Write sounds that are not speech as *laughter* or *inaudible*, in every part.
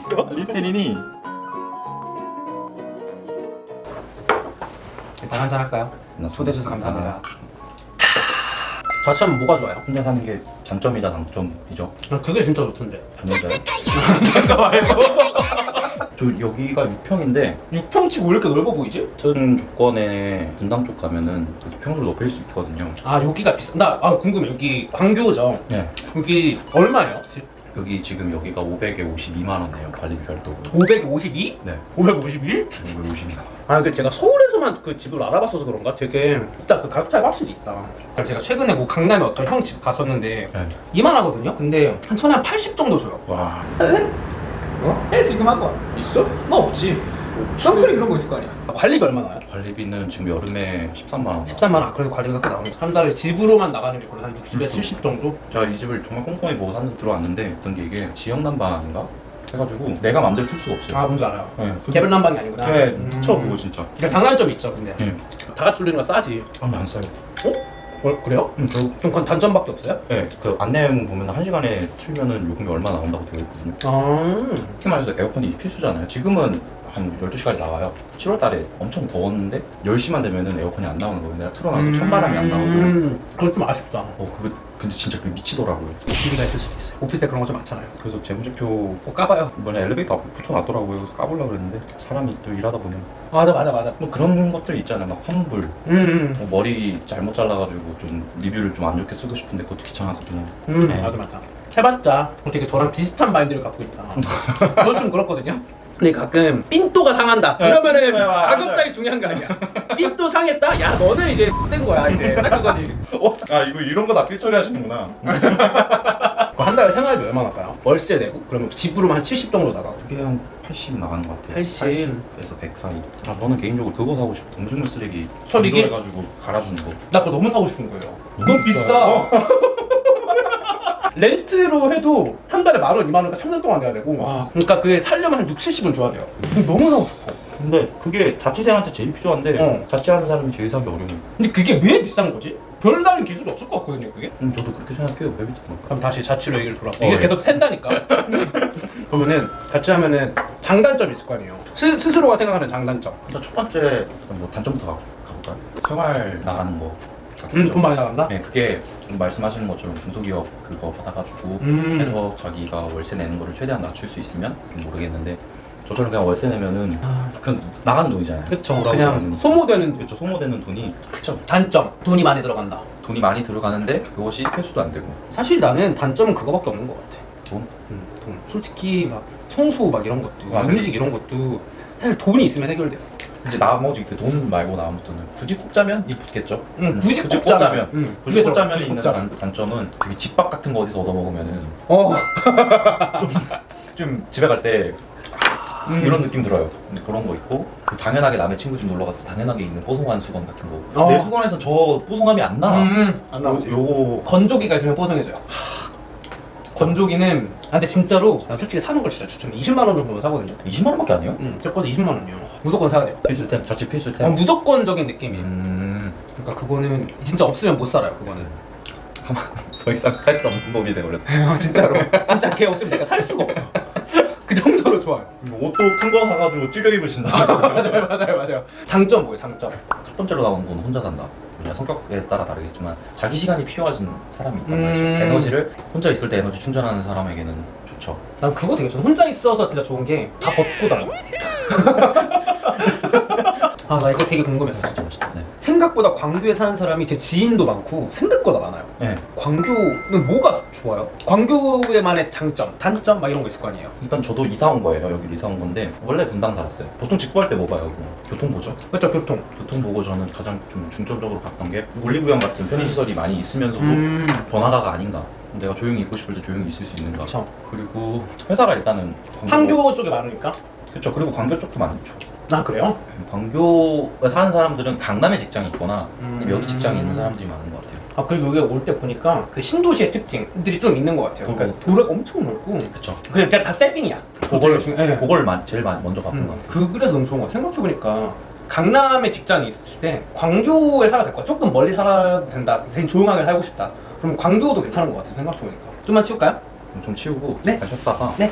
있어? 리스테린이 일단 한잔 할까요? 나 초대해 주셔서 감사합니다. 자취하면 뭐가 좋아요? 혼자 사는 게 장점이자 단점이죠. 그게 진짜 좋던데. *laughs* 잠깐만요. 저 여기가 6평인데 6평 치고 왜 이렇게 넓어 보이지? 어떤 조건에 분당 쪽 가면은 평수를 높일 수 있거든요. 아 여기가 비싸. 나 아, 궁금해. 여기 광교죠. 네. 여기 얼마예요? 집? 여기 지금 여기가 500에 52만 원이에요. 관리비 별도고. 552? 네. 552? 552만 원. 아, 그 제가 서울에서만 그 집을 알아봤어서 그런가? 되게 일단 그 가격 차이가 확실히 있다. 제가 최근에 뭐 강남에 어떤 형 집 갔었는데 네. 이만하거든요. 근데 한 천에 한80 정도 줘요. 와. 어? 해 지금 한 거. 있어? 나 없지. 선크림 이런 거 있을 거 아니야. 관리비 얼마 나요? 관리비는 지금 여름에 13만 원. 13만 원. 아, 그래도 관리비가 꽤 나오네. 한 달에 집으로만 나가는 게 거의 한 60에 70 정도? 제가 이 집을 정말 꼼꼼히 보고 산 들어왔는데 어떤 게 이게 지역 난방인가 해가지고 내가 맘대로 틀 수가 없어요. 아, 뭔지 알아요. 네. 개별 난방이 아니구나. 네, 음. 쳐 그거 진짜. 그러니까 장단점이 있죠, 근데. 네. 다 같이 올리는 거 싸지. 아무 안 써요. 어, 그래요? 음, 저, 좀 그건 단점밖에 없어요? 네, 그 안내문 보면 한 시간에 틀면은 요금이 얼마 나온다고 되어 있거든요. 아. 특히 말해서 에어컨이 필수잖아요. 지금은 한 12시까지 나와요. 7월 달에 엄청 더웠는데 10시만 되면은 에어컨이 안 나오는 거예요. 내가 틀어놔도 찬바람이 안 나오고. 음, 그건 좀 아쉽다. 어, 그거 근데 진짜 그게 미치더라고요. 기미가 있을 수도 있어요. 오피스텔 그런 거 좀 많잖아요. 그래서 재무제표 뭐 까봐요. 이번에 엘리베이터 앞에 붙여놨더라고요. 그래서 까보려고 그랬는데 사람이 또 일하다 보면 맞아, 맞아, 맞아. 뭐 그런 것들 있잖아요. 막 환불, 음, 음, 뭐 머리 잘못 잘라가지고 좀 리뷰를 좀 안 좋게 쓰고 싶은데 그것도 귀찮아서 그냥 음, 네. 맞아, 맞아. 해봤자 되게 저랑 비슷한 마인드를 갖고 있다. *laughs* 저는 좀 그렇거든요. 근데 가끔 삔또가 상한다. 그러면은 네, 맞아. 가격 따위 중요한 거 아니야. 삔또 상했다? 야, 너는 이제 된 거야, 이제. 딱 그거지. 어? 아 이거 이런 거 다 필처리 하시는구나. 한 달에 생활비 얼마 나갈까요? 월세 내고? 그러면 집으로만 한 70 정도 나가고. 그게 한 80 나가는 것 같아요. 80. 80에서 100 사이. 아, 저는 개인적으로 그거 사고 싶어. 음식물 쓰레기 처리기? 해가지고 갈아주는 거. 나 그거 너무 사고 싶은 거예요. 너무 너무 비싸. *laughs* 렌트로 해도 한 달에 만 원, 이만 원까 3년 동안 내야 되고. 와. 그러니까 그게 살려면 한 6, 70은 줘야 돼요. 너무 사고 싶어. 근데 그게 자취생한테 제일 필요한데 어. 자취하는 사람이 제일 사기 어려워. 근데 그게 왜 비싼 거지? 별다른 기술이 없을 것 같거든요, 그게. 음, 저도 그렇게 생각해요. 왜 비싼 걸까? 그럼 다시 자취로 얘기를 돌아서 어, 이게 예. 계속 샌다니까. *laughs* 그러면은 자취하면은 장단점이 있을 거 아니에요. 스, 스스로가 생각하는 장단점. 일단 첫 번째 뭐 단점부터 가, 가볼까요? 생활 나가는 거. 음, 돈 많이 나간다. 네, 그게 좀 말씀하시는 것처럼 중소기업 그거 받아가지고 음. 해서 자기가 월세 내는 거를 최대한 낮출 수 있으면 좀 모르겠는데 저처럼 그냥 월세 내면은 그냥 나가는 돈이잖아요. 그쵸. 돌아오지 그냥 않는 소모되는 돈. 그렇죠. 소모되는 돈이 그쵸. 단점. 돈이 많이 들어간다. 돈이 많이 들어가는데 그것이 회수도 안 되고 사실 나는 단점은 그거밖에 없는 것 같아. 돈? 음, 돈. 솔직히 막 청소 막 이런 것도 맞아요. 음식 이런 것도 사실 돈이 있으면 해결돼. 이제 나머지 그 돈 말고 나머부터는 굳이 꼽자면 이 붙겠죠. 응, 굳이 꼽자면. 응, 굳이 꼽자면 있는. 단, 단점은 되게 집밥 같은 거 어디서 얻어 먹으면은 어. *laughs* 좀 집에 갈 때 음. 이런 느낌 들어요. 근데 그런 거 있고 그 당연하게 남의 친구 집 놀러 가서 당연하게 있는 뽀송한 수건 같은 거. 어. 내 수건에서 저 뽀송함이 안 나. 음, 안 나오지. 요, 요거 건조기가 있으면 뽀송해져요. 건조기는 아 근데 진짜로 나 솔직히 사는 걸 진짜 추천해. 20만 원 정도면 사거든요. 20만 원밖에 안 해요? 응, 제 거도 20만 원이요. 무조건 사야 돼요. 필수템, 자취 필수템. 어, 무조건적인 느낌이에요. 음, 그러니까 그거는 진짜 없으면 못 살아요. 그거는. *laughs* 더 이상 살 수 없는 법이 돼버렸어. *laughs* 진짜로. 진짜 걔 없으면 내가 살 수가 없어. *laughs* 그 정도로 좋아요. 옷도 큰 거 사가지고 찌려 입으신다. 맞아요, 맞아요, 맞아요. 장점 뭐예요, 장점? 첫 번째로 나오는 건 혼자 산다. 그냥 성격에 따라 다르겠지만 자기 시간이 필요하신 사람이 있단 말이죠. 음. 에너지를 혼자 있을 때 에너지 충전하는 사람에게는 좋죠. 난 그거 되게 좋아. 혼자 있어서 진짜 좋은 게 다 벗고 다녀. 아, 나 이거 되게 궁금했어. 진짜 멋있다. 네. 생각보다 광교에 사는 사람이 제 지인도 많고 생각보다 많아요. 네. 광교는 뭐가 좋아요? 광교에만의 장점, 단점 막 이런 거 있을 거 아니에요? 일단 저도 이사 온 거예요. 여기 이사 온 건데 원래 분당 살았어요. 보통 집 구할 때 뭐 봐요? 그냥 교통 보죠. 그렇죠, 교통. 교통 보고 저는 가장 좀 중점적으로 봤던 게 올리브영 같은 편의시설이 많이 있으면서도 음, 번화가가 아닌가. 내가 조용히 있고 싶을 때 조용히 있을 수 있는가. 그렇죠. 그리고 회사가 일단은 판교 쪽에 많으니까. 그렇죠. 그리고 광교 쪽도 많죠. 아 그래요? 광교에 사는 사람들은 강남에 직장이 있거나 음. 여기 직장이 있는 사람들이 많은 것 같아요. 아 그리고 여기 올 때 보니까 그 신도시의 특징들이 좀 있는 것 같아요. 그러니까 도로가 엄청 넓고 그쵸. 그냥 그냥 다 세빙이야. 그걸, 중, 예. 그걸 마- 제일 많이 먼저 봤던 것 음, 같아요. 그 그래서 너무 좋은 거 같아. 생각해 보니까 강남에 직장이 있을 때 광교에 살아도 될 거야. 조금 멀리 살아야 된다. 되게 조용하게 살고 싶다. 그럼 광교도 괜찮은 것 같아. 생각해 보니까. 좀만 치울까요? 좀 치우고 네. 잘 쉬었다가 네.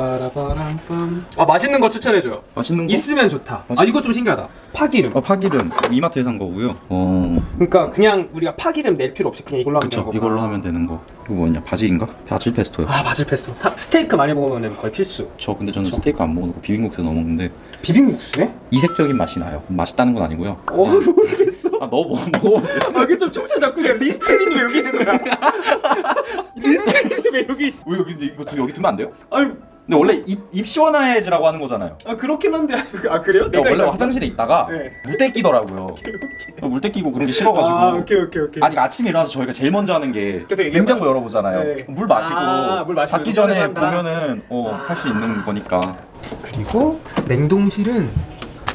빠라바람빰. 아 맛있는 거 추천해줘요. 맛있는 거? 있으면 좋다. 아 맛있- 이거 좀 신기하다. 파기름. 어, 파기름 이마트에 산 거고요. 어, 그러니까 그냥 우리가 파기름 낼 필요 없이 그냥 이걸로 하면 그쵸. 되는 거구나. 이걸로 하면 되는 거. 이거 뭐냐? 바질인가? 바질 페스토요. 아 바질 페스토. 사- 스테이크 많이 먹으면 거의 필수. 저 근데 저는 스테이크 안 먹는 거 비빔국수 넣어 먹는데 비빔국수에? 이색적인 맛이 나요. 맛있다는 건 아니고요. 어 모르겠어. 아, 넣어 먹- 먹어보세요. 아 이게 좀 총체 잡고 그냥 리스테린이 왜 여기 있는 거야? *laughs* 리스테린이 왜 여기 있어? 왜 여기 근데 이거 두, 여기 두면 안 돼요? 아니 근데 원래 입, 입 시원해지라고 하는 거잖아요. 아 그렇긴 한데 아 그래요? 그러니까 원래 이상한- 화장실에 있다가 네. 물때 끼더라고요. 물때 끼고 그런 게 싫어가지고. 아 오케이 오케이 오케이. 아니 아침에 일어나서 저희가 제일 먼저 하는 게 얘기해봐. 냉장고 열어보잖아요. 네. 물 마시고 아, 물 마시고 닫기 전에. 보면은 어, 할 수 있는 거니까. 그리고 냉동실은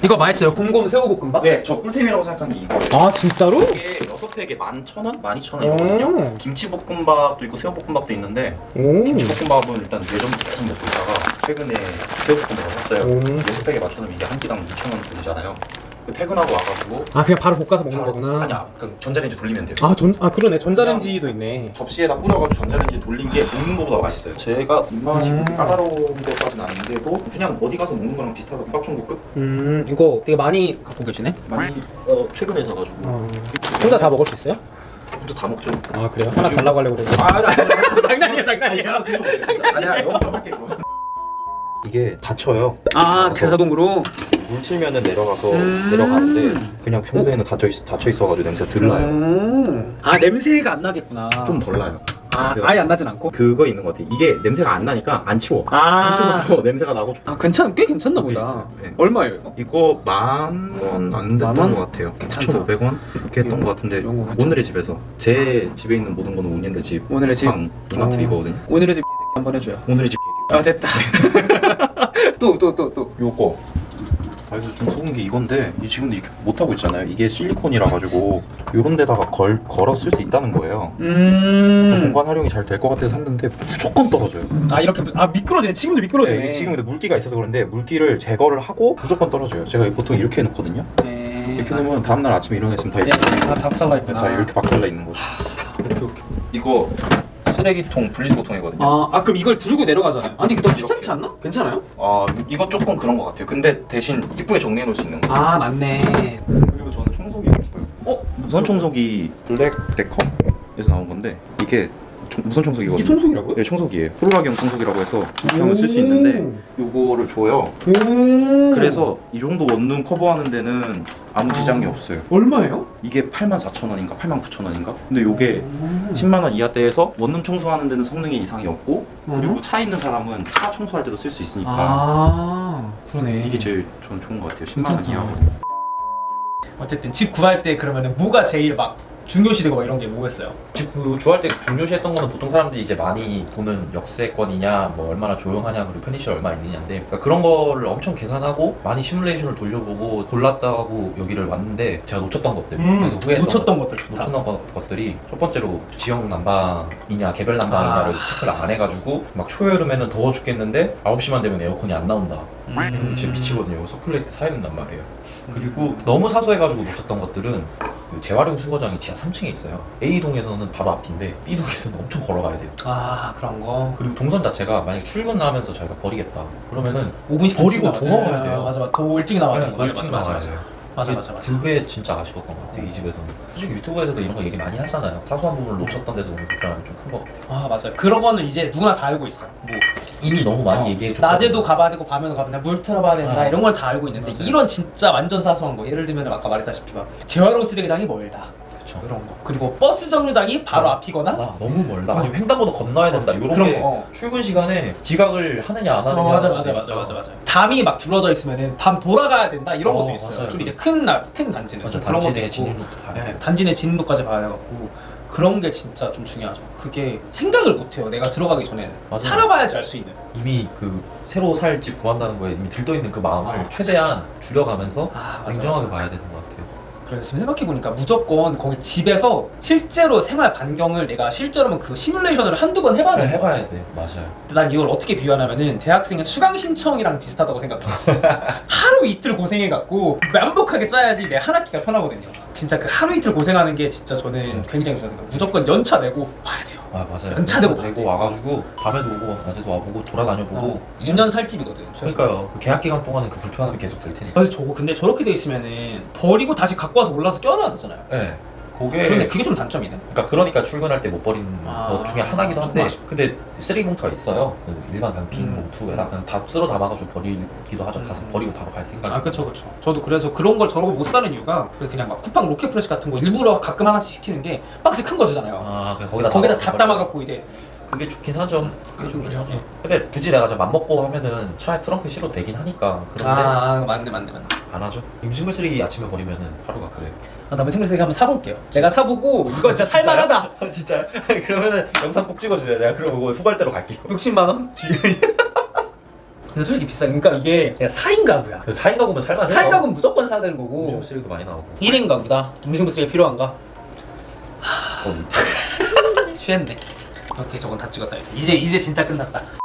이거 맛있어요. 곰곰 새우볶음밥? 네, 저 꿀템이라고 생각하는 게 이거. 아 진짜로? 이게 여섯 팩에 11,000원? 12,000원이거든요. 오. 김치볶음밥도 있고 새우볶음밥도 있는데 오. 김치볶음밥은 일단 예전부터 계속 먹고 있다가 최근에 새우볶음밥을 샀어요. 오. 여섯 팩에 맞춰놓으면 이게 한 끼당 2,000원 돈이잖아요. 그 퇴근하고 와가지고 아 그냥 바로 볶아서 먹는 거구나. 아니야, 그 전자레인지 돌리면 돼요. 아, 전, 아 그러네 전자레인지도 있네. 접시에다 뿌려가지고 전자레인지 돌린 게 먹는 거보다 맛있어요. 제가 입맛이 음. 그렇게 까다로운 것까지는 아닌데도 그냥 어디 가서 먹는 거랑 비슷하다. 빡종국급 음 이거 되게 많이 갖고 계시네. 많이 어, 최근에 사가지고 어. 혼자 다 먹을 수 있어요? 혼자 다 먹죠. 아 그래요? 하나 달라고 하려고 그러는데. 아, 아니, 장난이야 장난이야. 아니야, 영업 좀 할게. 그러면. 이게 닫혀요. 아 자동으로. 물 칠면은 내려가서 음. 내려가는데 그냥 평소에는 닫혀 있, 닫혀 있어가지고 냄새 덜 나요. 음. 아 냄새가 안 나겠구나. 좀 덜 나요. 아 냄새가- 아예 안 나진 않고. 그거 있는 것 같아. 이게 냄새가 안 나니까 안 치워. 아. 안 치워서 *laughs* 냄새가 나고. 아 괜찮 꽤 괜찮나 보다. 있어요. 네. 얼마예요 이거? 이거 만 원 안 됐던 만 원? 것 같아요. 괜찮다. 9,500원 이렇게 했던 것 같은데 이런 거 괜찮다. 오늘의 집에서 제 집에 있는 모든 거는 오늘의 집. 오늘의 집. 방 이마트 어. 이거거든요. 오늘의 집 한번 해줘요. 오늘의 집. 아 됐다. *laughs* 또 또 또 또. 요거. 아 이거 좀 속은 게 이건데 이 지금도 이렇게 못 하고 있잖아요. 이게 실리콘이라 가지고 요런 데다가 걸 걸어 쓸 수 있다는 거예요. 음. 공간 활용이 잘 될 것 같아서 샀는데 무조건 떨어져요. 아 이렇게 무- 아 미끄러지네. 지금도 미끄러지네. 네, 지금 근데 물기가 있어서 그런데 물기를 제거를 하고 무조건 떨어져요. 제가 보통 이렇게 해놓거든요. 네. 이렇게 놓으면 다음 날 아침에 일어났으면 다 네. 이렇게, 아 박살나 다 있구나. 이렇게 박살나 있는 거죠. 이거 쓰레기통 분리수거통이거든요. 아, 아 그럼 이걸 들고 내려가잖아요. 아니 그거 이렇게. 귀찮지 않나? 괜찮아요? 아 이거 조금 그런 것 같아요. 근데 대신 이쁘게 정리해 놓을 수 있는 거. 아 맞네. 그리고 저는 청소기를 줘요. 어? 무선 청소기 블랙 데컴에서 나온 건데 이게 청- 무선 청소기거든요. 청소기라고요? 네, 청소기예요. 프로라기형 청소기라고 해서 기형을 쓸 수 있는데 요거를 줘요. 오. 그래서 이 정도 원룸 커버하는 데는 아무 지장이 없어요. 얼마예요? 이게 84,000원인가 89,000원인가? 근데 요게 10만 원 이하대에서 원룸 청소하는 데는 성능에 이상이 없고 그리고 차 있는 사람은 차 청소할 때도 쓸 수 있으니까 아 그러네. 이게 제일 저는 좋은 것 같아요. 10만 원 괜찮다. 이하고. 어쨌든 집 구할 때 그러면은 뭐가 제일 막 중요시되고 막 이런 게 뭐겠어요? 집 구- 구할 때 중요시했던 거는 보통 사람들이 이제 많이 보는 역세권이냐, 뭐 얼마나 조용하냐, 그리고 편의시 얼마 있느냐인데 그러니까 그런 거를 엄청 계산하고 많이 시뮬레이션을 돌려보고 골랐다고 여기를 왔는데 제가 놓쳤던 것들 그래서 후회했던 놓쳤던 것, 것들 좋다. 놓쳤던 것, 것들이 첫 번째로 지역 난방이냐 개별 난방이냐를 아. 체크를 안 해가지고 막 초여름에는 더워 죽겠는데 9시만 되면 에어컨이 안 나온다 음. 지금 미치거든요 서큘레이트 사야 된단 말이에요 그리고 너무 사소해가지고 놓쳤던 것들은 그 재활용 수거장이 지하 3층에 있어요 A동에서는 바로 앞인데 B동에서는 *laughs* 엄청 걸어가야 돼요 아 그런 거. 그리고 동선 자체가 만약 출근을 하면서 저희가 버리겠다 그러면은 5분 10분 버리고 도망가야 돼요. 맞아 맞아. 더 일찍 나와야 돼. 네, 더 일찍 나와야 돼요. 맞아 맞아 맞아. 그게 진짜 아쉬웠던 것 같아요 이 집에서는 솔직히 유튜브에서도 이런 거 얘기 많이 하잖아요 사소한 부분을 놓쳤던 데서 오는 불편함이 좀 큰 것 같아요 아 맞아요. 그런 거는 이제 누구나 다 알고 있어. 뭐 이미 너무 많이 얘기해 줬거든요. 낮에도 가봐야 되고 밤에도 가봐야 되고 물 틀어봐야 된다 아. 이런 걸 다 알고 있는데 맞아요. 이런 진짜 완전 사소한 거 예를 들면 아까 말했다시피 막 재활용 쓰레기장이 멀다. 그쵸. 그런 거. 그리고 버스 정류장이 바로 어. 앞이거나? 아, 너무 멀다. 아니면 횡단보도 건너야 된다. 이런 그런 게 거, 어. 출근 시간에 지각을 하느냐 안 하느냐. 어, 맞아 맞아 맞아 맞아 맞아. 담이 막 둘러져 있으면은 밤 돌아가야 된다 이런 어, 것도 있어요. 맞아요. 좀 이제 큰, 나, 큰 단지는. 맞아 좀 그런 것도 단지 내 있고. 진입로도. 봐야 네, 돼 단지 내 진입로까지 봐야 돼갖고 그런 게 진짜 좀 중요하죠. 그게 생각을 못 해요 내가 들어가기 전에는. 맞아요. 살아봐야지 알 수 있는. 이미 그 새로 살 집 구한다는 거에 이미 들떠 있는 그 마음을 아, 최대한 줄여가면서 아 맞아, 냉정하게 맞아. 봐야 되는 것 같아요. 그래서 지금 생각해보니까 무조건 거기 집에서 실제로 생활 반경을 내가 실제로는 그 시뮬레이션을 한두 번 해봐야 네, 돼 해봐야 돼. 맞아요. 근데 난 이걸 어떻게 비유하냐면은 대학생의 수강 신청이랑 비슷하다고 생각해. *laughs* 하루 이틀 고생해갖고 완벽하게 짜야지 내 한 학기가 편하거든요 진짜 그 하루 이틀 고생하는 게 진짜 저는 굉장히 중요하거든요 무조건 연차 내고 봐야 돼요 아 맞아요. 연차되고 되고 와가지고 밤에도 오고 낮에도 와보고 돌아다녀보고. 어, 2년 살 집이거든. 그러니까요. 그 계약 기간 동안은 그 불편함이 계속 될 테니까. 아니 저거 근데 저렇게 돼 있으면은 버리고 다시 갖고 와서 올라서 껴놔야 되잖아요. 네. 그게 그런데 그게 좀 단점이네. 그러니까 그러니까 출근할 때 못 버리는 아, 것 중에 하나기도 한데 맞아. 근데 쓰레기 봉투가 있어요. 그 일반 그냥 빈 음. 봉투에다 그냥 다 쓸어 담아가지고 버리기도 하죠. 가서 음. 버리고 바로 갈 생각. 아 그쵸 그쵸. 저도 그래서 그런 걸 저러고 못 사는 이유가 그래서 그냥 막 쿠팡 로켓 프레시 같은 거 일부러 가끔 하나씩 시키는 게 박스 큰 거 주잖아요. 아 그냥 거기다 거기다 다 담아갖고 이제 그게 좋긴 하죠. 그게 좋긴. 하죠. 근데 굳이 내가 좀 맘먹고 하면은 차에 트렁크 실어도 되긴 하니까 그런데 아 맞네 맞네 맞네. 안 하죠. 음식물 쓰레기 아침에 버리면은 하루가 그래요. 아, 나 매생물 쓰레기 한번 사볼게요. 내가 사보고 이거 진짜 *laughs* 살만하다. *laughs* 진짜요? 그러면은 영상 꼭 찍어주세요. 내가 그럼 이거 후발대로 갈게요. 60만 원? *laughs* 근데 솔직히 비싸. 그러니까 이게 내가 4인 가구야. 4인 가구면 살만해요. 4인 가구는 무조건 사야 되는 거고 음식물 쓰레기도 많이 나오고. 1인 가구다. 음식물 쓰레기 필요한가? 어, 취했네. 오케이 저건 다 찍었다 이제. 이제 진짜 끝났다.